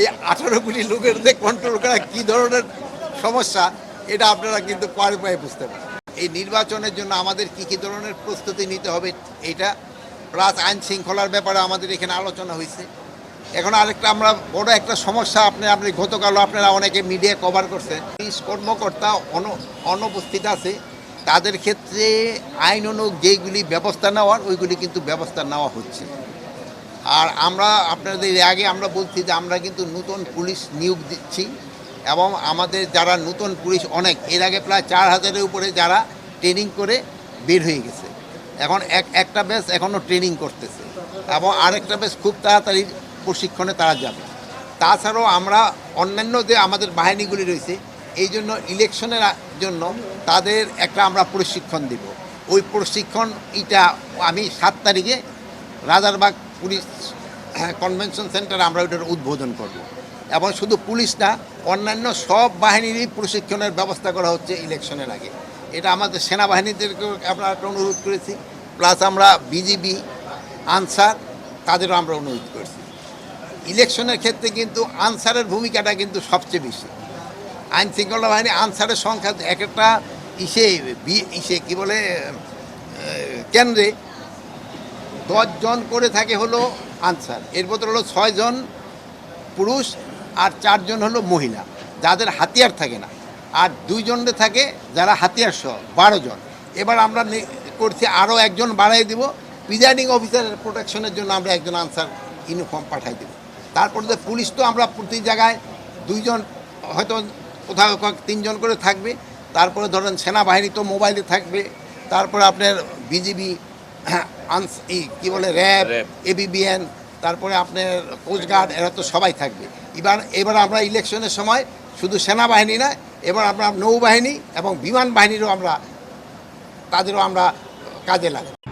এই আঠারো কোটি লোকের যে কন্ট্রোল করা কী ধরনের সমস্যা, এটা আপনারা কিন্তু পায়ে পায়ে বুঝতে পারেন। এই নির্বাচনের জন্য আমাদের কী কী ধরনের প্রস্তুতি নিতে হবে, এটা প্লাস আইন শৃঙ্খলার ব্যাপারে আমাদের এখানে আলোচনা হয়েছে। এখন আরেকটা আমরা বড় একটা সমস্যা আপনি আপনি গতকাল আপনারা অনেকে মিডিয়া কভার করছেন। পুলিশ কর্মকর্তা অন, অনুপস্থিত আছে, তাদের ক্ষেত্রে আইন অনুগ যেগুলি ব্যবস্থা নেওয়ার, ওইগুলি কিন্তু ব্যবস্থা নেওয়া হচ্ছে। আর আমরা আপনাদের আগে আমরা বলছি যে আমরা কিন্তু নতুন পুলিশ নিয়োগ দিচ্ছি এবং আমাদের যারা নতুন পুলিশ অনেক, এর আগে প্রায় চার হাজারের উপরে যারা ট্রেনিং করে বের হয়ে গেছে। এখন এক, একটা বেস এখনও ট্রেনিং করতেছে। এবং আরেকটা বেস খুব তাড়াতাড়ি প্রশিক্ষণে তারা যাবে। তাছাড়াও আমরা অন্যান্য যে আমাদের বাহিনীগুলি রয়েছে, এই জন্য ইলেকশনের জন্য তাদের একটা আমরা প্রশিক্ষণ দিব। ওই প্রশিক্ষণ এটা আমি সাত তারিখে রাজারবাগ পুলিশ কনভেনশন সেন্টারে আমরা ওইটার উদ্বোধন করব। এবং শুধু পুলিশ না, অন্যান্য সব বাহিনীরই প্রশিক্ষণের ব্যবস্থা করা হচ্ছে ইলেকশনের আগে। এটা আমাদের সেনাবাহিনীদেরকেও আমরা একটা অনুরোধ করেছি প্লাস আমরা বিজিবি আনসার, তাদেরও আমরা অনুরোধ করেছি। ইলেকশনের ক্ষেত্রে কিন্তু আনসারের ভূমিকাটা কিন্তু সবচেয়ে বেশি। আইন শৃঙ্খলা বাহিনী আনসারের সংখ্যা এক একটা ইসে ইসে কি বলে কেন্দ্রে দশজন করে থাকে হলো আনসার। এর বদল হলো ছয়জন পুরুষ আর চারজন হলো মহিলা, যাদের হাতিয়ার থাকে না। আর দুইজনে থাকে যারা হাতিয়ার সহ বারো জন এবার আমরা করছি আরও একজন বাড়াই দিব। প্রিজাইডিং অফিসারের প্রোটেকশনের জন্য আমরা একজন আনসার ইউনিফর্ম পাঠাই দেব। তারপরে যে পুলিশ তো আমরা প্রতি জায়গায় দুইজন, হয়তো কোথাও তিনজন করে থাকবে। তারপরে ধরেন সেনাবাহিনী তো মোবাইলে থাকবে। তারপরে আপনার বিজিবি আনস এই কী বলে র্যাব র্যাব। এবিবিএন তারপরে আপনার কোস্টগার্ড এরা তো সবাই থাকবে এবার এবার আমরা ইলেকশনের সময় শুধু সেনাবাহিনী না এবার আমরা নৌবাহিনী এবং বিমান বাহিনীরও আমরা তাদেরও আমরা কাজে লাগাই